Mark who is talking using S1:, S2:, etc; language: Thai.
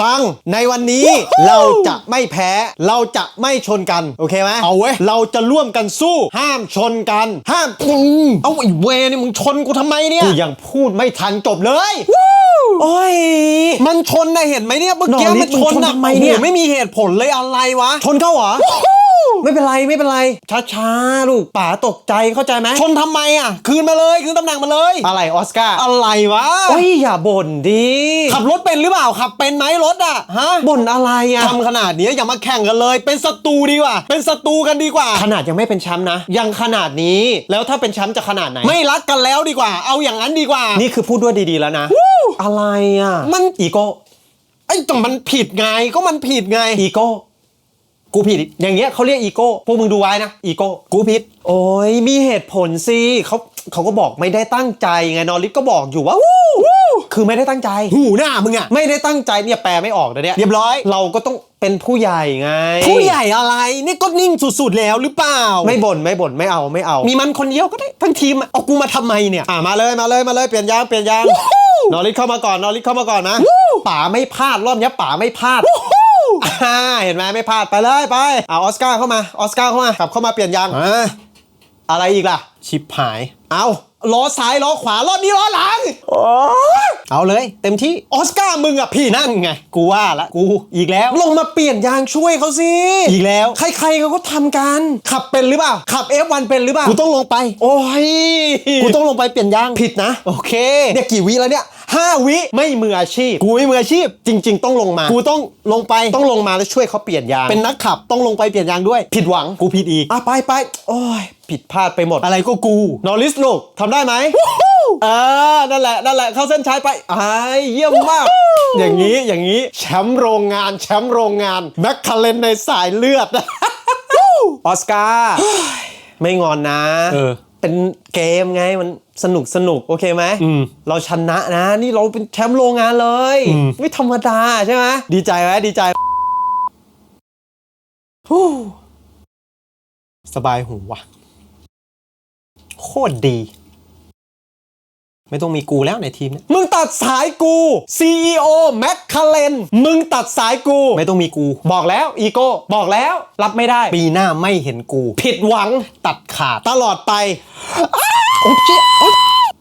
S1: ฟังในวันนี้เราจะไม่แพ้เราจะไม่ชนกัน โอเคไหม
S2: เอาเว้ย
S1: เราจะร่วมกันสู้ ห้ามชนกัน ห้ามอืม
S2: เอาไอ้เวนี่มึงชนกูทำไมเนี่ย
S1: กูยังพูดไม่ทันจบเลย
S2: โอ้ยมันชนนะเห็นไหมเนี่ยเมื่อกี้
S1: นอริ
S2: มัน
S1: มึง
S2: ชน
S1: ชน
S2: อะ
S1: ทำไมเนี่ย
S2: โอ้โหไม่มีเหตุผลเลยอะไรวะ
S1: ชนเข้าเหรอ ไม่เป็นไรไม่เป็นไร ช้าๆลูกป๋าตกใจเข้าใจไหม
S2: ชนทำไมอะ คืนมาเลย คืนตำแหน่งมาเลย
S1: อะไรออสการ์
S2: อะไรวะ
S1: โอ้ยอย่าบ่นดิ
S2: ขับรถเป็นหรือเปล่าขับเป็นไหมรถอะฮะ
S1: บ่นอะไรอะ
S2: ทำขนาดนี้อย่ามาแข่งกันเลย เป็นศัตรูดีกว่า เป็นศัตรูกันดีกว่า
S1: ขนาดยังไม่เป็นแชมป์นะ ยังขนาดนี้แล้วถ้าเป็นแชมป์จะขนาดไหน
S2: ไม่รักกันแล้วดีกว่า เอาอย่างนั้นดีกว่า
S1: นี่คือพูดด้วยดีๆแล้วนะอะไรอะ
S2: มัน
S1: อีโก้
S2: ไอ้แต่มันผิดไงก็มันผิดไง
S1: อีโก้ กูผิด อย่างเงี้ยเขาเรียกอีโก้พวกมึงดูไว้นะอีโก้กูผิด โอ้ยมีเหตุผลสิเขาเขาก็บอกไม่ได้ตั้งใจไงนอริสก็บอกอยู่ว่าวู้วู้คือไม่ได้ตั้งใจ
S2: หูหน้ามึงอะ
S1: ไม่ได้ตั้งใจเนี่ยแปลไม่ออกนะเนี่ย
S2: เรียบร้อย
S1: เราก็ต้องเป็นผู้ใหญ่ไง
S2: ผู้ใหญ่อะไร นี่ก็นิ่งสุดๆแล้วหรือเปล่า
S1: ไม่บ่นไม่บ่นไม่เอาไม่เอา
S2: มีมันคนเดียวก็ได้ทั้งทีมอะเอากูมาทำไมเนี่ย
S1: อะมาเลยมาเลยมาเลยเปลี่ยนยางเปลี่ยนยางนอริสเข้ามาก่อนนอริสเข้ามาก่อนนะป๋าไม่พลาดรอบเนี้ยป๋าไม่พลาด อ่าเห็นไหมไม่พลาดไปเลยไปเอาออสการ์เข้ามาออสการ์เข้ามากลับเข้ามาเปลี่ยนยาง
S2: อะ
S1: อะไรอีกล่ะ
S2: ชิบหาย
S1: เอาล้อซ้ายล้อขวารอบนี้ล้อหลัง
S2: เอาเลยเต็มที่
S1: ออสการ์มึงอะพี่นั่นไง กูว่าละ
S2: กูอีกแล้ว
S1: ลงมาเปลี่ยนยางช่วยเขาสิ
S2: อีกแล้ว
S1: ใครๆเขาก็ทำกัน ขับเป็นหรือเปล่า ขับ F1 เป็นหรือเปล่า
S2: กูต้องลงไป
S1: โอ้ย
S2: กูต้องลงไปเปลี่ยนยาง
S1: ผิดนะ
S2: โอเค
S1: เนี่ยกี่วิแล้วเนี่ย ห้าวิไม่มืออาชีพ
S2: กูไม่มืออาชีพ
S1: จริง ๆ ต้องลงมา
S2: กูต้องลงไป
S1: ต้องลงมาแล้วช่วยเขาเปลี่ยนยาง
S2: เป็นนักขับต้องลงไปเปลี่ยนยางด้วย
S1: ผิดหวัง
S2: กูผิดอีก
S1: อะไปไปโอ้ยผิดพลาดไปหมด
S2: อะไรก็กู
S1: นอริสลูกทำได้ไหมเออนั่นแหละ นั่นแหละ เข้าเส้นชัยไปไอ้ายเยี่ยมมาก อย่างนี้ อย่างนี้ แชมป์โรงงาน แชมป์โรงงาน แมคคาเรนในสายเลือด ออสการ์ ไม่งอนนะ
S2: เออ
S1: เป็นเกมไงมันสนุกสนุกโอเคไหม
S2: อืม
S1: เราชนะนะนี่เราเป็นแชมป์โรงงานเลย
S2: อืม
S1: ไม่ธรรมดาใช่ไหมดีใจไหมดีใจฮู้สบายหูว่ะ โคตรดี
S2: ไม่ต้องมีกูแล้วในทีมเนี่ย
S1: มึงตัดสายกู CEO แมคคาเรนมึงตัดสายกู
S2: ไม่ต้องมีกู
S1: บอกแล้วอีโก้บอกแล้ว รับไม่ได้
S2: ปีหน้าไม่เห็นกู
S1: ผิดหวัง
S2: ตัดขาด
S1: ตลอดไป
S2: โอ้เจ๊โอ๊ย